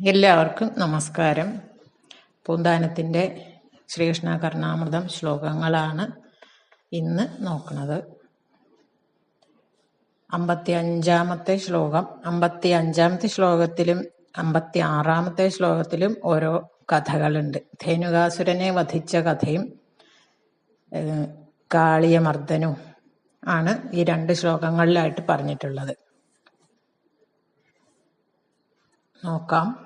എല്ലാവർക്കും നമസ്കാരം. പൂന്താനത്തിന്റെ ശ്രീകൃഷ്ണ കർണാമൃതം ശ്ലോകങ്ങളാണ് ഇന്ന് നോക്കുന്നത്. അമ്പത്തി അഞ്ചാമത്തെ ശ്ലോകം അമ്പത്തി അഞ്ചാമത്തെ ശ്ലോകത്തിലും അമ്പത്തി ആറാമത്തെ ശ്ലോകത്തിലും ഓരോ കഥകളുണ്ട്. ധേനുകാസുരനെ വധിച്ച കഥയും കാളിയമർദ്ദനും ആണ് ഈ രണ്ട് ശ്ലോകങ്ങളിലായിട്ട് പറഞ്ഞിട്ടുള്ളത്. നോക്കാം.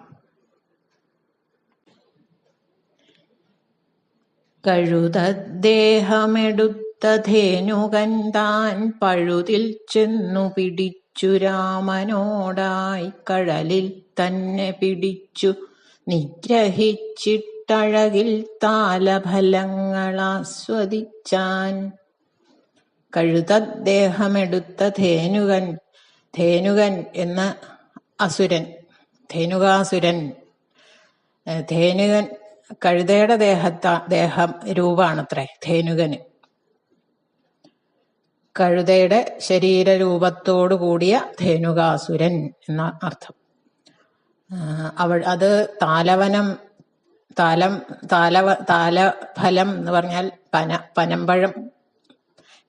കഴുതദ്ദേഹമെടുത്ത ധേനുകൻ താൻ പഴുതിൽ ചെന്നു പിടിച്ചു രാമനോടായി കഴലിൽ തന്നെ പിടിച്ചു. നിഗ്രഹിച്ചിട്ടഴകിൽ താലഫലങ്ങളാസ്വദിച്ചാൻ. കഴുതദ്ദേഹമെടുത്ത ധേനുകൻ ധേനുകൻ എന്ന അസുരൻ. ധേനുകാസുരൻ ധേനുകൻ കഴുതയുടെ ദേഹത്ത ദേഹം രൂപാണത്രേ ധേനുകന്. കഴുതയുടെ ശരീരരൂപത്തോടു കൂടിയ ധേനുകാസുരൻ എന്ന അർത്ഥം. അവൾ അത് താലവനം താലം താലവ താലഫലം എന്ന് പറഞ്ഞാൽ പന പനമ്പഴം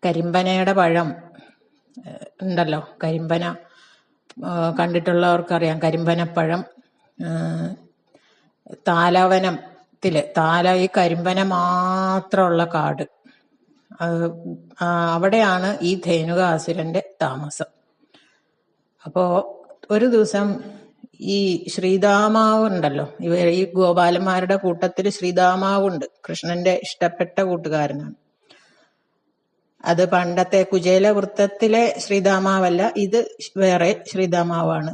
കരിമ്പനയുടെ പഴം ഉണ്ടല്ലോ കരിമ്പന. കണ്ടിട്ടുള്ളവർക്കറിയാം. കരിമ്പനപ്പഴം താലവനത്തിൽ താല ഈ കരിമ്പന മാത്രമുള്ള കാട്. അവിടെയാണ് ഈ ധേനുകാസുരന്റെ താമസം. അപ്പോ ഒരു ദിവസം ഈ ശ്രീതാമാവ് ഉണ്ടല്ലോ ഇവ ഈ ഗോപാലന്മാരുടെ കൂട്ടത്തിൽ ശ്രീതാമാവുണ്ട്. കൃഷ്ണന്റെ ഇഷ്ടപ്പെട്ട കൂട്ടുകാരനാണ്. അത് പണ്ടത്തെ കുചേല വൃത്തത്തിലെ ശ്രീതാമാവല്ല ഇത് വേറെ ശ്രീതാമാവാണ്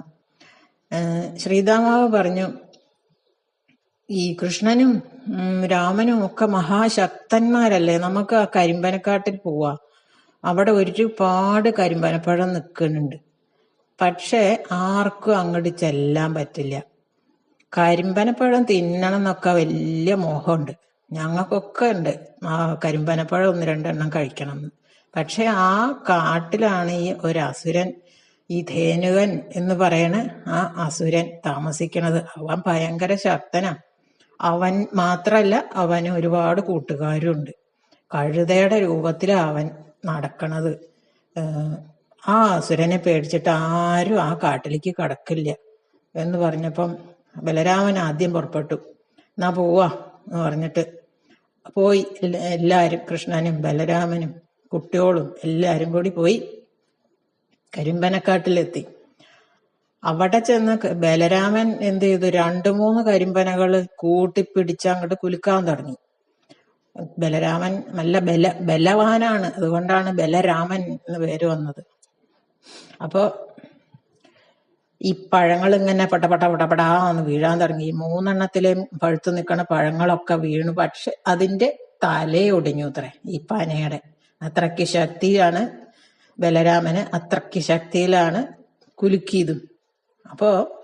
ഏഹ് ശ്രീതാമാവ് പറഞ്ഞു ഈ കൃഷ്ണനും രാമനും ഒക്കെ മഹാശക്തന്മാരല്ലേ? നമുക്ക് ആ കരിമ്പനക്കാട്ടിൽ പോവാ. അവിടെ ഒരുപാട് കരിമ്പനപ്പഴം നിൽക്കുന്നുണ്ട്. പക്ഷേ ആർക്കും അങ്ങോട്ട് ചെല്ലാൻ പറ്റില്ല. കരിമ്പനപ്പഴം തിന്നണം എന്നൊക്കെ വലിയ മോഹമുണ്ട്. ഞങ്ങൾക്കൊക്കെ ഉണ്ട്. ആ കരിമ്പനപ്പഴം ഒന്ന് രണ്ടെണ്ണം കഴിക്കണം എന്ന്. പക്ഷെ ആ കാട്ടിലാണ് ഈ ഒരു അസുരൻ ഈ ധേനുകൻ എന്ന് പറയണ ആ അസുരൻ താമസിക്കണത്. അവൻ ഭയങ്കര ശക്തനാ. അവൻ മാത്രല്ല അവന് ഒരുപാട് കൂട്ടുകാരുണ്ട്. കഴുതയുടെ രൂപത്തിലാ അവൻ നടക്കണത്. ആ അസുരനെ പേടിച്ചിട്ട് ആരും ആ കാട്ടിലേക്ക് കടക്കില്ല എന്ന് പറഞ്ഞപ്പം ബലരാമൻ ആദ്യം പുറപ്പെട്ടു. എന്നാ പോവാ എന്ന് പറഞ്ഞിട്ട് പോയി എല്ലാവരും കൃഷ്ണനും ബലരാമനും കുട്ടിയോളും എല്ലാവരും കൂടി പോയി കരിമ്പനക്കാട്ടിലെത്തി. അവിടെ ചെന്ന് ബലരാമൻ എന്ത് ചെയ്തു? രണ്ടു മൂന്ന് കരിമ്പനകൾ കൂട്ടിപ്പിടിച്ച് അങ്ങോട്ട് കുലുക്കാൻ തുടങ്ങി. ബലരാമൻ നല്ല ബല ബലവാനാണ്. അതുകൊണ്ടാണ് ബലരാമൻ എന്ന് പേര് വന്നത്. അപ്പോ ഈ പഴങ്ങൾ ഇങ്ങനെ പട്ട പട്ട പട്ട പടാന്ന് വീഴാൻ തുടങ്ങി. ഈ മൂന്നെണ്ണത്തിലെയും പഴുത്തു നിൽക്കുന്ന പഴങ്ങളൊക്കെ വീണു. പക്ഷെ അതിന്റെ തലയൊടിഞ്ഞു അത്രേ ഈ പനയുടെ. അത്രയ്ക്ക് ശക്തിയാണ് ബലരാമന് അത്രയ്ക്ക് ശക്തിയിലാണ് കുലുക്കിയതും. അപ്പോ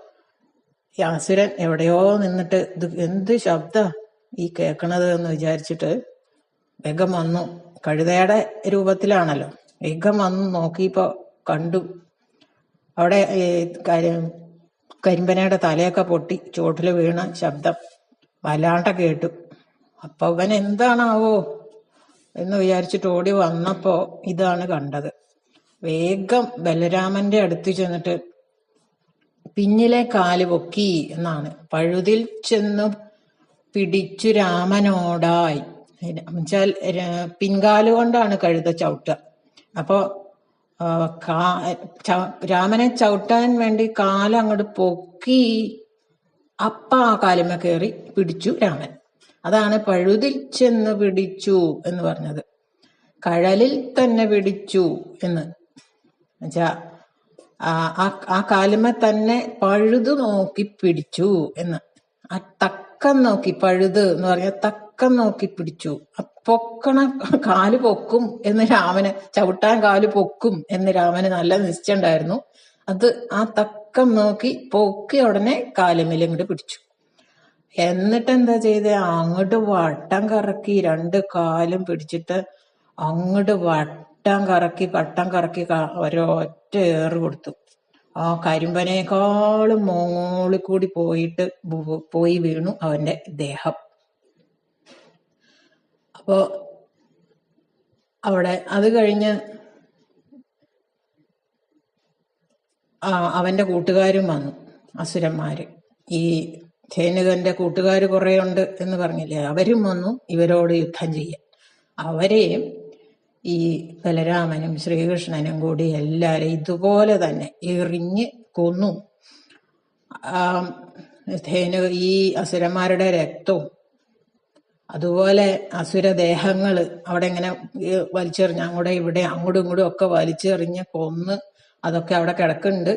യാസുരൻ എവിടെയോ നിന്നിട്ട് ഇത് എന്ത് ശബ്ദ ഈ കേൾക്കണത് എന്ന് വിചാരിച്ചിട്ട് വേഗം വന്നു. കഴുതയുടെ രൂപത്തിലാണല്ലോ. വേഗം വന്നു നോക്കിയപ്പോ കണ്ടു. അവിടെ കരിമ്പനയുടെ തലയൊക്കെ പൊട്ടി ചോട്ടിൽ വീണ ശബ്ദം വല്ലാണ്ട കേട്ടു. അപ്പൊ അവൻ എന്താണാവോ എന്ന് വിചാരിച്ചിട്ട് ഓടി വന്നപ്പോ ഇതാണ് കണ്ടത്. വേഗം ബലരാമന്റെ അടുത്ത് ചെന്നിട്ട് പിന്നിലെ കാൽ പൊക്കി എന്നാണ്. പഴുതിൽ ചെന്നു പിടിച്ചു രാമനോടായി. എന്നുവെച്ചാൽ പിൻകാലുകൊണ്ടാണ് പിൻകാൽ കൊണ്ടാണ് കഴുത ചവിട്ടുക. അപ്പോ രാമനെ ചവിട്ടാൻ വേണ്ടി കാലം അങ്ങോട്ട് പൊക്കി അപ്പ ആ കാലുമ കയറി പിടിച്ചു രാമൻ. അതാണ് പഴുതിൽ ചെന്ന് പിടിച്ചു എന്ന് പറഞ്ഞത്. കഴലിൽ തന്നെ പിടിച്ചു എന്ന്. ആ ആ- ആ കാലുമ തന്നെ പഴുതു നോക്കി പിടിച്ചു എന്ന്. ആ തക്കം നോക്കി പഴുത് എന്ന് പറഞ്ഞ തക്കം നോക്കി പിടിച്ചു. ആ പൊക്കണ കാൽ പൊക്കും എന്ന് രാമന് ചവിട്ടാൻ കാൽ പൊക്കും എന്ന് രാമന് നല്ല നിശ്ചയുണ്ടായിരുന്നു അത് ആ തക്കം നോക്കി പൊക്കി ഉടനെ കാലുമേലും പിടിച്ചു. എന്നിട്ട് എന്താ ചെയ്തേ? അങ്ങോട്ട് വട്ടം കറക്കി രണ്ട് കാലും പിടിച്ചിട്ട് അങ്ങോട്ട് വട്ടം കറക്കി വട്ടം കറക്കി ഒരൊറ്റ ഏറ് കൊടുത്തു. ആ കരിമ്പനേക്കാളും മോളിൽ കൂടി പോയിട്ട് പോയി വീണു അവന്റെ ദേഹം. അപ്പോ അവിടെ അത് കഴിഞ്ഞ് അവന്റെ കൂട്ടുകാരും വന്നു അസുരന്മാര്. ഈ ധേനുകന്റെ കൂട്ടുകാർ കുറെ ഉണ്ട് എന്ന് പറഞ്ഞില്ലേ? അവരും വന്നു ഇവരോട് യുദ്ധം ചെയ്യാൻ. അവരെയും ഈ ബലരാമനും ശ്രീകൃഷ്ണനും കൂടി എല്ലാരും ഇതുപോലെ തന്നെ എറിഞ്ഞ് കൊന്നു. ധേനു ഈ അസുരന്മാരുടെ രക്തവും അതുപോലെ അസുരദേഹങ്ങൾ അവിടെ ഇങ്ങനെ വലിച്ചെറിഞ്ഞ് അങ്ങോട്ടും ഇവിടെ അങ്ങോട്ടും ഇങ്ങോട്ടും ഒക്കെ വലിച്ചെറിഞ്ഞ് കൊന്ന് അതൊക്കെ അവിടെ കിടക്കുന്നുണ്ട്.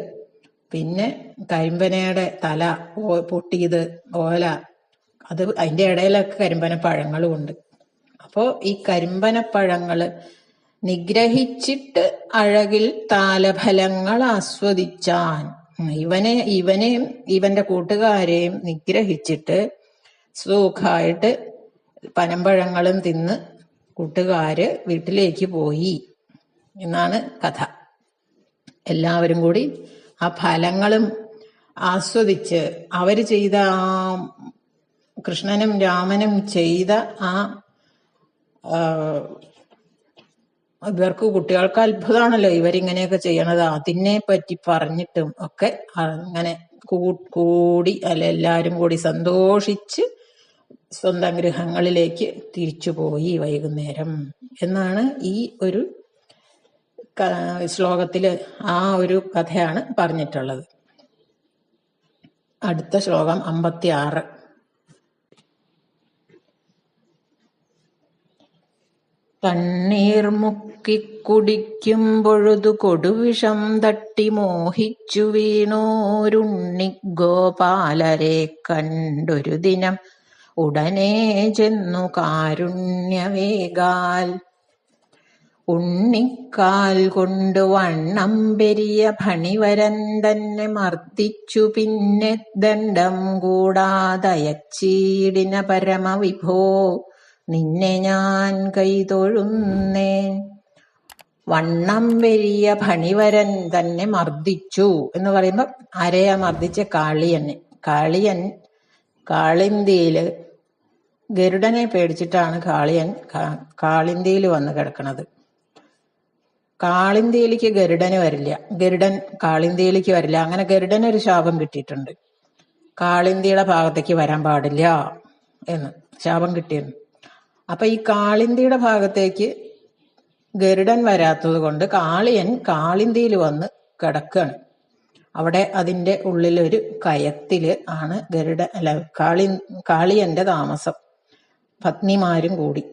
പിന്നെ കരിമ്പനയുടെ തല പൊട്ടിയത് ഓല അത് അതിന്റെ ഇടയിലൊക്കെ കരിമ്പന പഴങ്ങളും ഉണ്ട്. അപ്പോ ഈ കരിമ്പന പഴങ്ങൾ നിഗ്രഹിച്ചിട്ട് അഴകിൽ താലഫലങ്ങൾ ആസ്വദിച്ചാൻ ഇവനെ ഇവനെയും ഇവന്റെ കൂട്ടുകാരെയും നിഗ്രഹിച്ചിട്ട് സുഖമായിട്ട് പനമ്പഴങ്ങളും തിന്ന് കൂട്ടുകാര് വീട്ടിലേക്ക് പോയി എന്നാണ് കഥ. എല്ലാവരും കൂടി ആ ഫലങ്ങളും ആസ്വദിച്ച് അവർ ചെയ്ത ആ കൃഷ്ണനും രാമനും ചെയ്ത ആ ഇവർക്ക് കുട്ടികൾക്ക് അത്ഭുതമാണല്ലോ ഇവരിങ്ങനെയൊക്കെ ചെയ്യണത്. അതിനെ പറ്റി പറഞ്ഞിട്ടും ഒക്കെ അങ്ങനെ കൂടി അല്ല എല്ലാവരും കൂടി സന്തോഷിച്ച് സ്വന്തം ഗൃഹങ്ങളിലേക്ക് തിരിച്ചുപോയി വൈകുന്നേരം എന്നാണ് ഈ ഒരു ശ്ലോകത്തിൽ ആ ഒരു കഥയാണ് പറഞ്ഞിട്ടുള്ളത്. അടുത്ത ശ്ലോകം അമ്പത്തി ആറ് കണ്ണീർ മുക്കിക്കുടിക്കുമ്പൊഴുതു കൊടുവിഷം തട്ടി മോഹിച്ചു വീണോരുണ്ണി ഗോപാലരെ കണ്ടൊരു ദിനം ഉടനെ ചെന്നു കാരുണ്യവേഗാൽ. ഉണ്ണിക്കാൽ കൊണ്ട് വണ്ണം പെരിയ ഫണിവരൻ തന്നെ മർദ്ദിച്ചു. പിന്നെ ദണ്ഡം കൂടാതയച്ചീടിന പരമവിഭോ നിന്നെ ഞാൻ കൈതൊഴുന്നേൻ. വണ്ണം പെരിയ ഫണിവരൻ തന്നെ മർദ്ദിച്ചു എന്ന് പറയുമ്പോ ആരെയാ മർദ്ദിച്ച കാളിയനെ കാളിയൻ കാളിന്തിയിൽ ഗരുഡനെ പേടിച്ചിട്ടാണ് കാളിയൻ കാളിന്തിയിൽ വന്ന് കിടക്കണത്. കാളിന്തിയിലേക്ക് ഗരുഡന് വരില്ല. ഗരുഡൻ കാളിന്തിയിലേക്ക് വരില്ല. അങ്ങനെ ഗരുഡന് ഒരു ശാപം കിട്ടിയിട്ടുണ്ട്. കാളിന്തിയുടെ ഭാഗത്തേക്ക് വരാൻ പാടില്ല എന്ന് ശാപം കിട്ടിയിരുന്നു അപ്പൊ ഈ കാളിന്തിയുടെ ഭാഗത്തേക്ക് ഗരുഡൻ വരാത്തത് കൊണ്ട് കാളിയൻ കാളിന്തിയിൽ വന്ന് കിടക്കുകയാണ് അവിടെ അതിന്റെ ഉള്ളിലൊരു കയത്തിൽ ആണ് ഗരുഡ അല്ല കാളി കാളിയന്റെ താമസം. പത്നിമാരും കൂടി.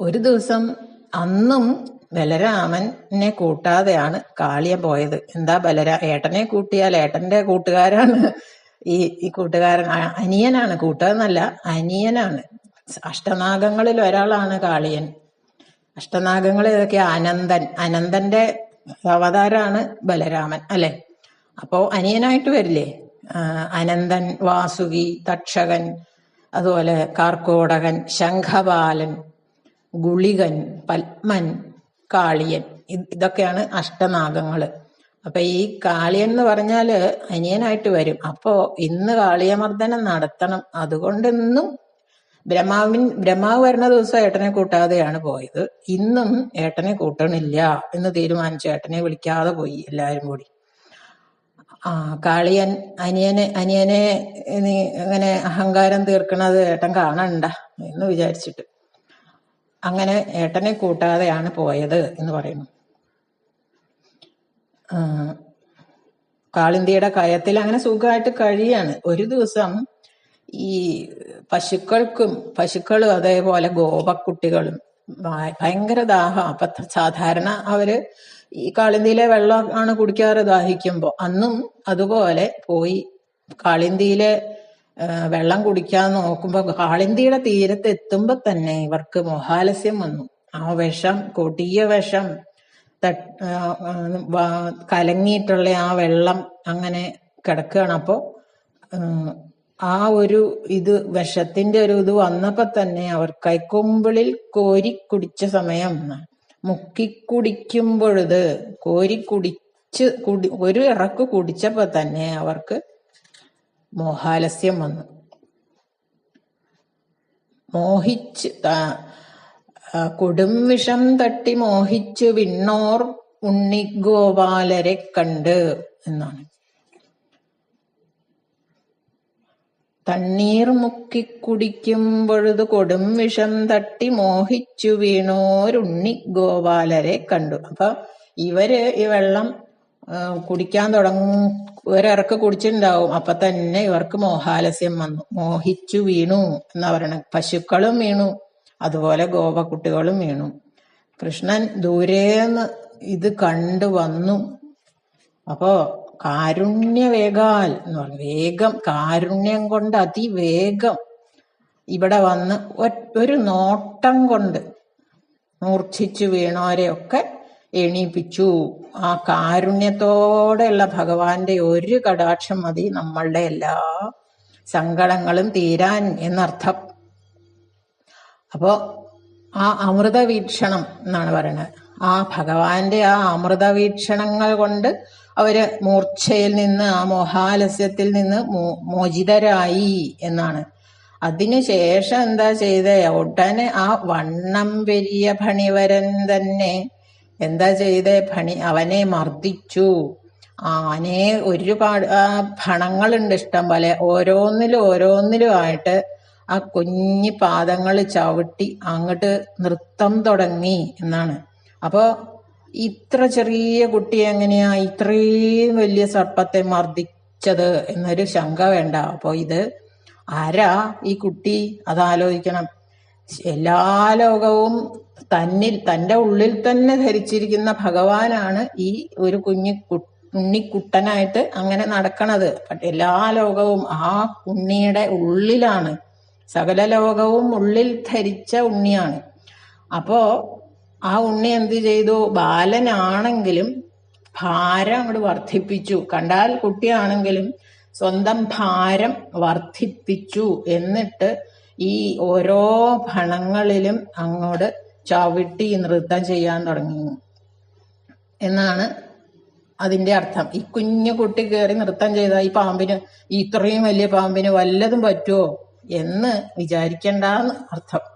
ഒരു ദിവസം അന്നും ബലരാമനെ കൂട്ടാതെയാണ് കാളിയൻ പോയത്. എന്താ ബലരാ ഏട്ടനെ കൂട്ടിയാൽ ഏട്ടന്റെ കൂട്ടുകാരാണ്. ഈ ഈ കൂട്ടുകാരൻ അനിയനാണ്. കൂട്ടുകാരനല്ല അനിയനാണ്. അഷ്ടനാഗങ്ങളിൽ ഒരാളാണ് കാളിയൻ. അഷ്ടനാഗങ്ങളിൽ ഇതൊക്കെ അനന്തൻ. അനന്തന്റെ അവതാരാണ് ബലരാമൻ അല്ലെ? അപ്പോ അനിയനായിട്ട് വരില്ലേ? അനന്തൻ വാസുകി തക്ഷകൻ അതുപോലെ കാർക്കോടകൻ ശംഖപാലൻ ഗുളികൻ പത്മൻ കാളിയൻ. ഇതൊക്കെയാണ് അഷ്ടനാഗങ്ങൾ അപ്പൊ ഈ കാളിയൻ എന്ന് പറഞ്ഞാൽ അനിയനായിട്ട് വരും. അപ്പോ ഇന്ന് കാളിയമർദ്ദനം നടത്തണം. അതുകൊണ്ട് ഇന്നും ബ്രഹ്മാവിൻ ബ്രഹ്മാവ് വരുന്ന ദിവസം ഏട്ടനെ കൂട്ടാതെയാണ് പോയത്. ഇന്നും ഏട്ടനെ കൂട്ടണില്ല എന്ന് തീരുമാനിച്ചു. ഏട്ടനെ വിളിക്കാതെ പോയി എല്ലാവരും കൂടി. ആ കാളിയൻ അനിയനെ അനിയനെ നീ അങ്ങനെ അഹങ്കാരം തീർക്കണത് ഏട്ടൻ കാണണ്ട എന്ന് വിചാരിച്ചിട്ട്. അങ്ങനെ ഏട്ടനെ കൂട്ടാതെയാണ് പോയത് എന്ന് പറയുന്നു. ആ, കാളിന്തിയുടെ കയത്തിൽ അങ്ങനെ സുഖമായിട്ട് കഴിയാണ്. ഒരു ദിവസം ഈ പശുക്കൾക്കും പശുക്കളും അതേപോലെ ഗോപക്കുട്ടികളും ഭയങ്കര ദാഹം. അപ്പൊ സാധാരണ അവർ ഈ കാളിന്തിയിലെ വെള്ളം ആണ് കുടിക്കാറ് ദാഹിക്കുമ്പോ. അന്നും അതുപോലെ പോയി കാളിന്തിയിലെ വെള്ളം കുടിക്കാൻ നോക്കുമ്പോ കാളിന്തിയുടെ തീരത്ത് എത്തുമ്പോ തന്നെ ഇവർക്ക് മോഹാലസ്യം വന്നു. ആ വിഷം കൊടിയ വിഷം കലങ്ങിയിട്ടുള്ള ആ വെള്ളം അങ്ങനെ കിടക്കുകയാണ്. അപ്പോ ഉം, ആ ഒരു ഇത് വിഷത്തിന്റെ ഒരു ഇത് വന്നപ്പോ തന്നെ അവർ കൈക്കൊമ്പിളിൽ കോരി കുടിച്ച സമയം. മുക്കി കുടിക്കുമ്പൊഴുത് കോരി കുടി കുടിച്ച് കുടി ഒരു ഇറക്ക് കുടിച്ചപ്പോ തന്നെ അവർക്ക് മോഹാലസ്യം വന്നു. മോഹിച്ച് കൊടും വിഷം തട്ടി മോഹിച്ചു വിണ്ണോർ ഉണ്ണിഗോപാലരെ കണ്ട് എന്നാണ്. തണ്ണീർ മുക്കി കുടിക്കുമ്പൊഴുത് കൊടും വിഷം തട്ടി മോഹിച്ചു വീണോരുണ്ണി ഗോപാലരെ കണ്ടു. അപ്പൊ ഇവർ ഈ വെള്ളം കുടിക്കാൻ തുടങ്ങും ഒരിറക്ക് കുടിച്ചിട്ടുണ്ടാവും. അപ്പൊ തന്നെ ഇവർക്ക് മോഹാലസ്യം വന്നു. മോഹിച്ചു വീണു എന്നാ പറയണ പശുക്കളും വീണു അതുപോലെ ഗോപക്കുട്ടികളും വീണു. കൃഷ്ണൻ ദൂരേന്ന് ഇത് കണ്ടു വന്നു. അപ്പോ കാരുണ്യവേഗാൽ എന്ന് പറഞ്ഞു. വേഗം കാരുണ്യം കൊണ്ട് അതിവേഗം ഇവിടെ വന്ന് ഒരു നോട്ടം കൊണ്ട് മൂർച്ഛിച്ചു വീണവരെയൊക്കെ എണീപ്പിച്ചു. ആ കാരുണ്യത്തോടെയുള്ള ഭഗവാന്റെ ഒരു കടാക്ഷം മതി നമ്മളുടെ എല്ലാ സങ്കടങ്ങളും തീരാൻ എന്നർത്ഥം. അപ്പോ ആ അമൃതവീക്ഷണം എന്നാണ് പറയുന്നത്. ആ ഭഗവാന്റെ ആ അമൃതവീക്ഷണങ്ങൾ കൊണ്ട് അവർ മൂർച്ഛയിൽ നിന്ന് ആ മോഹാലസ്യത്തിൽ നിന്ന് മോചിതരായി എന്നാണ്. അതിനുശേഷം എന്താ ചെയ്തേ? ഉടനെ ആ വണ്ണം പെരിയ ഭണിവരൻ തന്നെ എന്താ ചെയ്തേ? ഭണി അവനെ മർദ്ദിച്ചു. ആനെ ഒരുപാട് ആ ഭണങ്ങളുണ്ട് ഇഷ്ടം പോലെ. ഓരോന്നിലും ഓരോന്നിലും ആയിട്ട് ആ കുഞ്ഞി പാദങ്ങൾ ചവിട്ടി അങ്ങോട്ട് നൃത്തം തുടങ്ങി എന്നാണ്. അപ്പോ ഇത്ര ചെറിയ കുട്ടിയെ എങ്ങനെയാ ഇത്രയും വലിയ സർപ്പത്തെ മർദ്ദിച്ചത് എന്നൊരു ശങ്ക വേണ്ട. അപ്പോ ഇത് ആരാ ഈ കുട്ടി? അതാലോചിക്കണം. എല്ലാ ലോകവും തന്നിൽ തന്റെ ഉള്ളിൽ തന്നെ ധരിച്ചിരിക്കുന്ന ഭഗവാനാണ് ഈ ഒരു കുഞ്ഞു കുണ്ണിക്കുട്ടനായിട്ട് അങ്ങനെ നടക്കണത്. എല്ലാ ലോകവും ആ ഉണ്ണിയുടെ ഉള്ളിലാണ്. സകല ലോകവും ഉള്ളിൽ ധരിച്ച ഉണ്ണിയാണ്. അപ്പോ ആ ഉണ്ണി എന്ത് ചെയ്തു? ബാലനാണെങ്കിലും ഭാരം അങ്ങോട്ട് വർദ്ധിപ്പിച്ചു. കണ്ടാൽ കുട്ടിയാണെങ്കിലും സ്വന്തം ഭാരം വർദ്ധിപ്പിച്ചു. എന്നിട്ട് ഈ ഓരോ ഭണങ്ങളിലും അങ്ങോട്ട് ചവിട്ടി നൃത്തം ചെയ്യാൻ തുടങ്ങി. എന്നാണ് അതിന്റെ അർത്ഥം. ഈ കുഞ്ഞു കുട്ടി കയറി നൃത്തം ചെയ്ത ഈ പാമ്പിന് ഇത്രയും വലിയ പാമ്പിന് വല്ലതും പറ്റുമോ എന്ന് വിചാരിക്കണ്ടെന്ന് അർത്ഥം.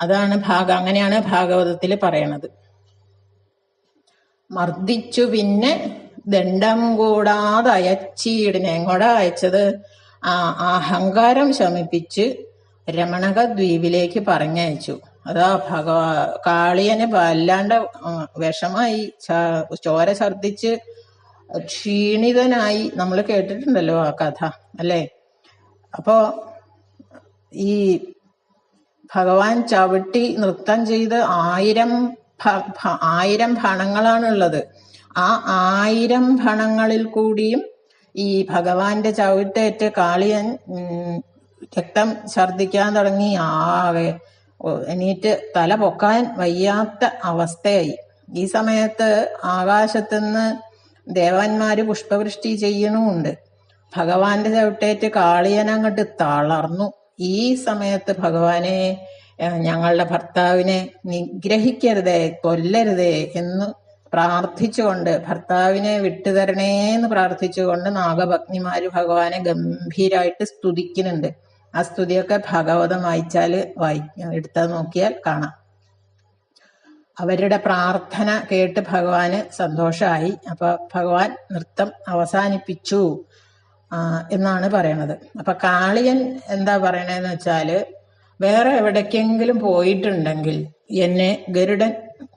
അതാണ് ഭാഗ. അങ്ങനെയാണ് ഭാഗവതത്തിൽ പറയണത്. മർദ്ദിച്ചു പിന്നെ ദണ്ഡം കൂടാതെ അയച്ചീടിനെ എങ്ങോടാ അയച്ചത് ആ അഹങ്കാരം ശമിപ്പിച്ച് രമണക ദ്വീപിലേക്ക് പറഞ്ഞയച്ചു. അതാ ഭഗവാ കാളിയന് വല്ലാണ്ട് വിഷമായി. ചോര ഛർദിച്ച് ക്ഷീണിതനായി. നമ്മൾ കേട്ടിട്ടുണ്ടല്ലോ ആ കഥ അല്ലേ? അപ്പോ ഈ ഭഗവാൻ ചവിട്ടി നൃത്തം ചെയ്ത് ആയിരം ആയിരം ഭണങ്ങളാണുള്ളത്. ആ ആയിരം ഭണങ്ങളിൽ കൂടിയും ഈ ഭഗവാന്റെ ചവിട്ടേറ്റ് കാളിയൻ രക്തം ഛർദിക്കാൻ തുടങ്ങി. ആകെ എണീറ്റ് തല പൊക്കാൻ വയ്യാത്ത അവസ്ഥയായി. ഈ സമയത്ത് ആകാശത്തുനിന്ന് ദേവന്മാര് പുഷ്പവൃഷ്ടി ചെയ്യണമുണ്ട് ഭഗവാന്റെ ചവിട്ടേറ്റ് കാളിയൻ അങ്ങോട്ട് തളർന്നു. ഈ സമയത്ത് ഭഗവാനെ ഞങ്ങളുടെ ഭർത്താവിനെ നിഗ്രഹിക്കരുതേ കൊല്ലരുതേ എന്ന് പ്രാർത്ഥിച്ചുകൊണ്ട് ഭർത്താവിനെ വിട്ടുതരണേ എന്ന് പ്രാർത്ഥിച്ചുകൊണ്ട് നാഗഭഗ്നിമാര് ഭഗവാനെ ഗംഭീരായിട്ട് സ്തുതിക്കുന്നുണ്ട്. ആ സ്തുതിയൊക്കെ ഭാഗവതം വായിച്ചാൽ വായി എടുത്താൽ നോക്കിയാൽ കാണാം. അവരുടെ പ്രാർത്ഥന കേട്ട് ഭഗവാന് സന്തോഷമായി അപ്പൊ ഭഗവാൻ നൃത്തം അവസാനിപ്പിച്ചു. എന്നാണ് പറയണത്. അപ്പൊ കാളിയൻ എന്താ പറയണതെന്ന് വെച്ചാൽ വേറെ എവിടേക്കെങ്കിലും പോയിട്ടുണ്ടെങ്കിൽ എന്നെ ഗരുഡൻ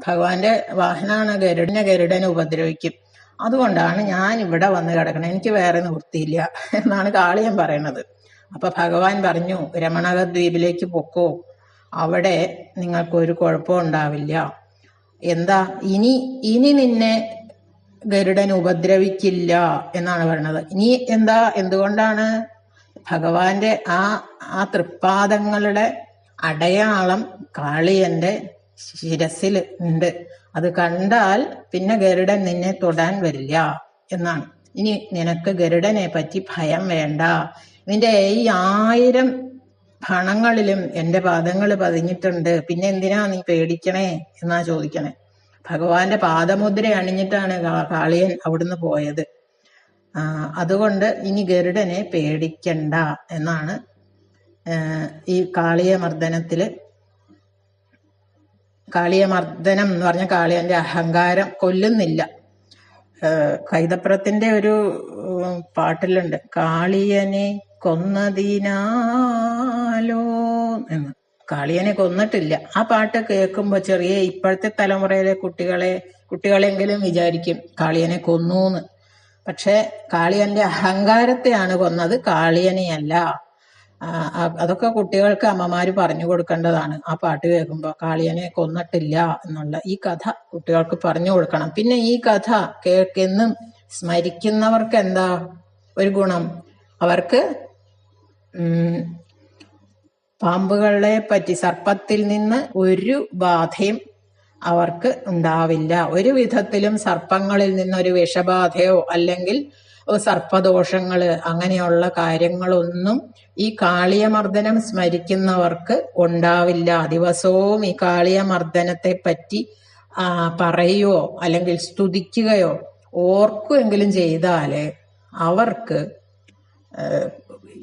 ഭഗവാന്റെ വാഹനാണ് ഗരുഡനെ ഗരുഡനെ ഉപദ്രവിക്കും. അതുകൊണ്ടാണ് ഞാൻ ഇവിടെ വന്ന് കിടക്കണത് എനിക്ക് വേറെ നിവൃത്തിയില്ല എന്നാണ് കാളിയൻ പറയണത്. അപ്പൊ ഭഗവാൻ പറഞ്ഞു രമണക ദ്വീപിലേക്ക് പൊക്കോ. അവിടെ നിങ്ങൾക്കൊരു ഒരു ഉണ്ടാവില്ല എന്താ? ഇനി ഇനി നിന്നെ ഗരുഡൻ ഉപദ്രവിക്കില്ല എന്നാണ് പറയുന്നത് ഇനി എന്താ എന്തുകൊണ്ടാണ് ഭഗവാന്റെ ആ ആ തൃപ്പാദങ്ങളുടെ അടയാളം കാളിയന്റെ ശിരസിൽ ഉണ്ട്. അത് കണ്ടാൽ പിന്നെ ഗരുഡൻ നിന്നെ തൊടാൻ വരില്ല എന്നാണ്. ഇനി നിനക്ക് ഗരുഡനെ പറ്റി ഭയം വേണ്ട. നിന്റെ ഈ ആയിരം ഭണങ്ങളിലും എന്റെ പാദങ്ങൾ പതിഞ്ഞിട്ടുണ്ട്. പിന്നെ എന്തിനാ നീ പേടിക്കണേ എന്നാ ചോദിക്കണേ. ഭഗവാന്റെ പാദമുദ്ര അണിഞ്ഞിട്ടാണ് കാളിയൻ അവിടുന്ന് പോയത്. അതുകൊണ്ട് ഇനി ഗരുഡനെ പേടിക്കണ്ട എന്നാണ് ഈ കാളിയ മർദ്ദനത്തിൽ കാളിയ മർദ്ദനം എന്ന് പറഞ്ഞ കാളിയന്റെ അഹങ്കാരം കൊല്ലുന്നില്ല. കൈതപ്പുറത്തിന്റെ ഒരു പാട്ടിലുണ്ട് കാളിയനെ കൊന്നതിനാലോ എന്ന്. കാളിയനെ കൊന്നിട്ടില്ല. ആ പാട്ട് കേൾക്കുമ്പോ ചെറിയ ഇപ്പോഴത്തെ തലമുറയിലെ കുട്ടികളെ കുട്ടികളെങ്കിലും വിചാരിക്കും കാളിയനെ കൊന്നൂന്ന്. പക്ഷെ കാളിയന്റെ അഹങ്കാരത്തെയാണ് കൊന്നത് കാളിയനെയല്ല. അതൊക്കെ കുട്ടികൾക്ക് അമ്മമാര് പറഞ്ഞു കൊടുക്കേണ്ടതാണ്. ആ പാട്ട് കേൾക്കുമ്പോ കാളിയനെ കൊന്നിട്ടില്ല എന്നുള്ള ഈ കഥ കുട്ടികൾക്ക് പറഞ്ഞു കൊടുക്കണം. പിന്നെ ഈ കഥ കേൾക്കെന്നും സ്മരിക്കുന്നവർക്ക് എന്താ ഒരു ഗുണം? അവർക്ക് പാമ്പുകളെ പറ്റി സർപ്പത്തിൽ നിന്ന് ഒരു ബാധയും അവർക്ക് ഉണ്ടാവില്ല. ഒരു വിധത്തിലും സർപ്പങ്ങളിൽ നിന്നൊരു വിഷബാധയോ അല്ലെങ്കിൽ സർപ്പദോഷങ്ങൾ അങ്ങനെയുള്ള കാര്യങ്ങളൊന്നും ഈ കാളിയമർദ്ദനം സ്മരിക്കുന്നവർക്ക് ഉണ്ടാവില്ല. ദിവസവും ഈ കാളിയമർദ്ദനത്തെ പറ്റി പറയുകയോ അല്ലെങ്കിൽ സ്തുതിക്കുകയോ ഓർക്കുമെങ്കിലും ചെയ്താൽ അവർക്ക്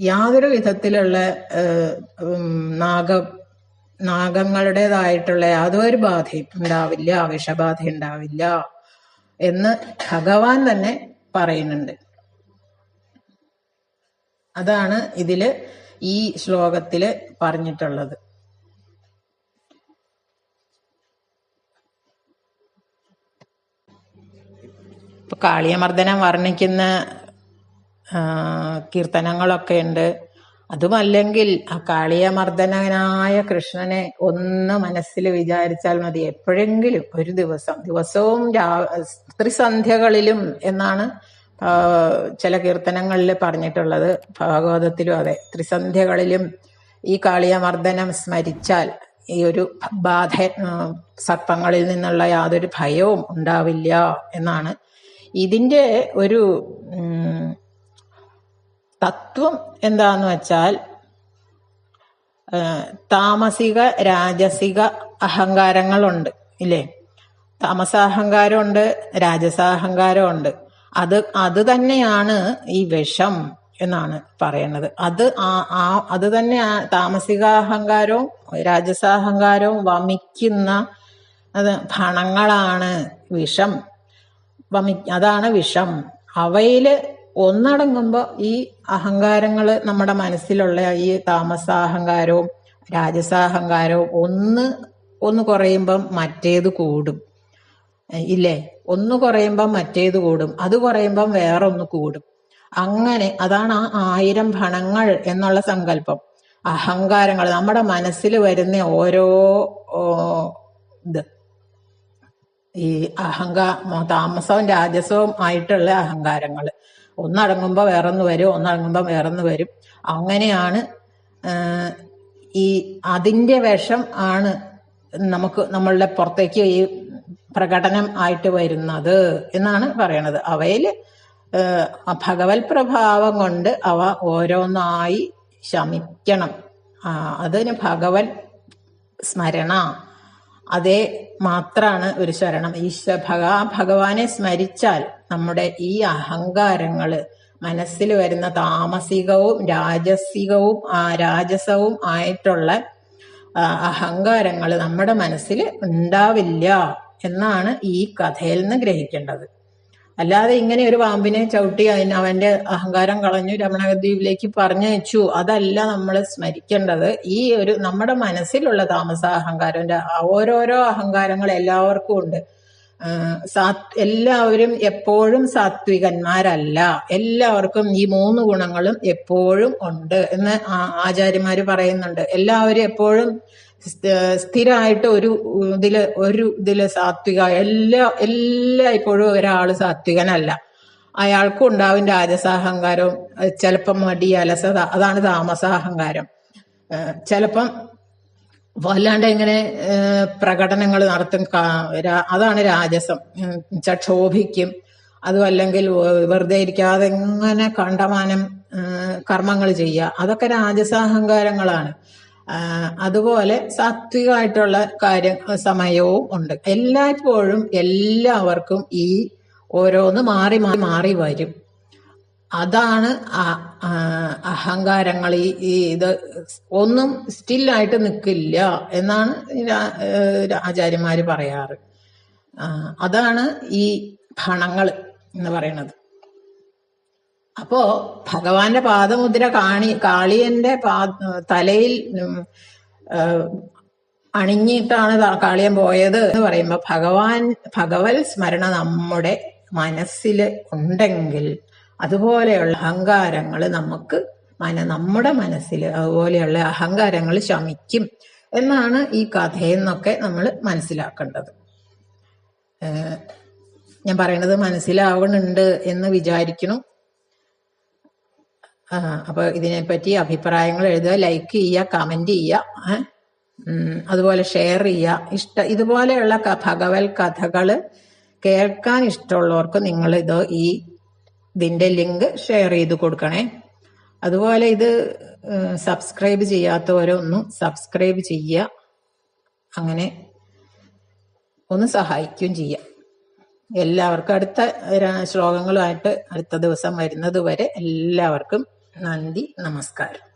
യാതൊരു വിധത്തിലുള്ള നാഗ നാഗങ്ങളുടേതായിട്ടുള്ള യാതൊരു ബാധയും ഉണ്ടാവില്ല വിഷബാധ ഉണ്ടാവില്ല എന്ന് ഭഗവാൻ തന്നെ പറയുന്നുണ്ട്. അതാണ് ഇതിൽ ഈ ശ്ലോകത്തിൽ പറഞ്ഞിട്ടുള്ളത്. കാളിയമർദ്ദനം വർണിക്കുന്ന കീർത്തനങ്ങളൊക്കെ ഉണ്ട്. അതുമല്ലെങ്കിൽ ആ കാളിയമർദ്ദനായ കൃഷ്ണനെ ഒന്ന് മനസ്സിൽ വിചാരിച്ചാൽ മതി. എപ്പോഴെങ്കിലും ഒരു ദിവസം ദിവസവും രാ ത്രിസന്ധ്യകളിലും എന്നാണ് ചില കീർത്തനങ്ങളിൽ പറഞ്ഞിട്ടുള്ളത്. ഭാഗവതത്തിലും അതെ. ത്രിസന്ധ്യകളിലും ഈ കാളിയമർദ്ദനം സ്മരിച്ചാൽ ഈ ഒരു ബാധ സർപ്പങ്ങളിൽ നിന്നുള്ള യാതൊരു ഭയവും ഉണ്ടാവില്ല എന്നാണ്. ഇതിന്റെ ഒരു തത്വം എന്താന്ന് വെച്ചാൽ താമസിക രാജസിക അഹങ്കാരങ്ങളുണ്ട് ഇല്ലേ? താമസാഹങ്കാരമുണ്ട് രാജസാഹങ്കാരമുണ്ട്. അത് അത് തന്നെയാണ് ഈ വിഷം എന്നാണ് പറയുന്നത് അത് ആ അത് തന്നെ താമസികാഹങ്കാരവും രാജസാഹങ്കാരവും വമിക്കുന്ന അത് ഭണങ്ങളാണ് വിഷം. വമി അതാണ് വിഷം. അവയിൽ ഒന്നടങ്ങുമ്പോൾ ഈ അഹങ്കാരങ്ങൾ നമ്മുടെ മനസ്സിലുള്ള ഈ താമസാഹങ്കാരവും രാജസാഹങ്കാരവും ഒന്ന് ഒന്ന് കുറയുമ്പം മറ്റേത് കൂടും. ഇല്ലേ? ഒന്ന് കുറയുമ്പം മറ്റേത് കൂടും. അത് കുറയുമ്പം വേറൊന്ന് കൂടും. അങ്ങനെ അതാണ് ആ ആയിരം ഭണങ്ങൾ എന്നുള്ള സങ്കല്പം. അഹങ്കാരങ്ങൾ നമ്മുടെ മനസ്സിൽ വരുന്ന ഓരോ ഇത്. ഈ അഹങ്കാ താമസവും രാജസവും ആയിട്ടുള്ള അഹങ്കാരങ്ങൾ ഒന്നടങ്ങുമ്പോൾ വേറൊന്ന് വരും ഒന്നടങ്ങുമ്പോൾ വേറൊന്ന് വരും. അങ്ങനെയാണ് ഈ അതിന്റെ വേഷം ആണ് നമുക്ക് നമ്മളുടെ പുറത്തേക്ക് ഈ പ്രകടനം ആയിട്ട് വരുന്നത് എന്നാണ് പറയണത്. അവയിൽ ഭഗവത് പ്രഭാവം കൊണ്ട് അവ ഓരോന്നായി ശമിക്കണം. അതിന് ഭഗവത് സ്മരണ. അതേ മാത്രാണ് ഒരു ശരണം. ഈശ്വര ഭഗ ഭഗവാനെ സ്മരിച്ചാൽ നമ്മുടെ ഈ അഹങ്കാരങ്ങൾ മനസ്സിൽ വരുന്ന താമസികവും രാജസികവും രാജസവും ആയിട്ടുള്ള അഹങ്കാരങ്ങൾ നമ്മുടെ മനസ്സിൽ ഉണ്ടാവില്ല എന്നാണ് ഈ കഥയിൽ നിന്ന് ഗ്രഹിക്കേണ്ടത്. അല്ലാതെ ഇങ്ങനെ ഒരു പാമ്പിനെ ചവിട്ടി അതിന് അവന്റെ അഹങ്കാരം കളഞ്ഞു രമണദ്വീപിലേക്ക് പറഞ്ഞയച്ചു. അതല്ല നമ്മൾ സ്മരിക്കേണ്ടത്. ഈ ഒരു നമ്മുടെ മനസ്സിലുള്ള താമസ അഹങ്കാരം ഓരോരോ അഹങ്കാരങ്ങൾ എല്ലാവർക്കും ഉണ്ട്. എല്ലാവരും എപ്പോഴും സാത്വികന്മാരല്ല. എല്ലാവർക്കും ഈ മൂന്ന് ഗുണങ്ങളും എപ്പോഴും ഉണ്ട് എന്ന് ആചാര്യന്മാർ പറയുന്നുണ്ട്. എല്ലാവരും എപ്പോഴും സ്ഥിരമായിട്ട് ഒരു ഇതിൽ ഒരു ഇതിൽ സാത്വിക എല്ലാ എല്ലാ ഇപ്പോഴും ഒരാൾ സാത്വികനല്ല. അയാൾക്കും ഉണ്ടാവും രാജസാഹങ്കാരവും ചിലപ്പം മടി അലസത അതാണ് താമസാഹങ്കാരം. ചിലപ്പം വല്ലാണ്ട് ഇങ്ങനെ പ്രകടനങ്ങൾ നടത്തും അതാണ് രാജസം. ചക്ഷോഭിക്കും അതും അല്ലെങ്കിൽ വെറുതെ ഇരിക്കാതെ ഇങ്ങനെ കണ്ടമാനം കർമ്മങ്ങൾ ചെയ്യുക. അതൊക്കെ രാജസാഹങ്കാരങ്ങളാണ്. അതുപോലെ സാത്വികമായിട്ടുള്ള കാര്യം സമയവും ഉണ്ട്. എല്ലായ്പ്പോഴും എല്ലാവർക്കും ഈ ഓരോന്ന് മാറി മാറി മാറി വരും. അതാണ് അഹങ്കാരങ്ങൾ ഈ ഇത് ഒന്നും സ്റ്റില്ലായിട്ട് നിൽക്കില്ല എന്നാണ് ആചാര്യന്മാർ പറയാറ്. അതാണ് ഈ ഭണങ്ങൾ എന്ന് പറയണത്. അപ്പോ ഭഗവാന്റെ പാദമുദ്ര കാണി കാളിയന്റെ തലയിൽ അണിഞ്ഞിട്ടാണ് കാളിയൻ പോയത് എന്ന് പറയുമ്പോ ഭഗവാൻ ഭഗവത് സ്മരണ നമ്മുടെ മനസ്സിൽ ഉണ്ടെങ്കിൽ അതുപോലെയുള്ള അഹങ്കാരങ്ങൾ നമുക്ക് മന നമ്മുടെ മനസ്സിൽ അതുപോലെയുള്ള അഹങ്കാരങ്ങൾ ശമിക്കും എന്നാണ് ഈ കഥയിൽ നിന്നൊക്കെ നമ്മൾ മനസ്സിലാക്കേണ്ടത് ഞാൻ പറയണത് മനസ്സിലാവുന്നുണ്ട് എന്ന് വിചാരിക്കണം. അപ്പൊ ഇതിനെപ്പറ്റി അഭിപ്രായങ്ങൾ എഴുതുക ലൈക്ക് ചെയ്യുക കമന്റ് ചെയ്യുക അതുപോലെ ഷെയർ ചെയ്യുക. ഇഷ്ട ഇതുപോലെയുള്ള ഭഗവത് കഥകൾ കേൾക്കാൻ ഇഷ്ടമുള്ളവർക്ക് നിങ്ങൾ ഇത് ഈ ഇതിന്റെ ലിങ്ക് ഷെയർ ചെയ്ത് കൊടുക്കണേ. അതുപോലെ ഇത് സബ്സ്ക്രൈബ് ചെയ്യാത്തവരൊന്നും സബ്സ്ക്രൈബ് ചെയ്യുക. അങ്ങനെ ഒന്ന് സഹായിക്കുകയും ചെയ്യാം എല്ലാവർക്കും അടുത്ത ശ്ലോകങ്ങളുമായിട്ട് അടുത്ത ദിവസം വരുന്നത് വരെ എല്ലാവർക്കും നന്ദി നമസ്കാരം.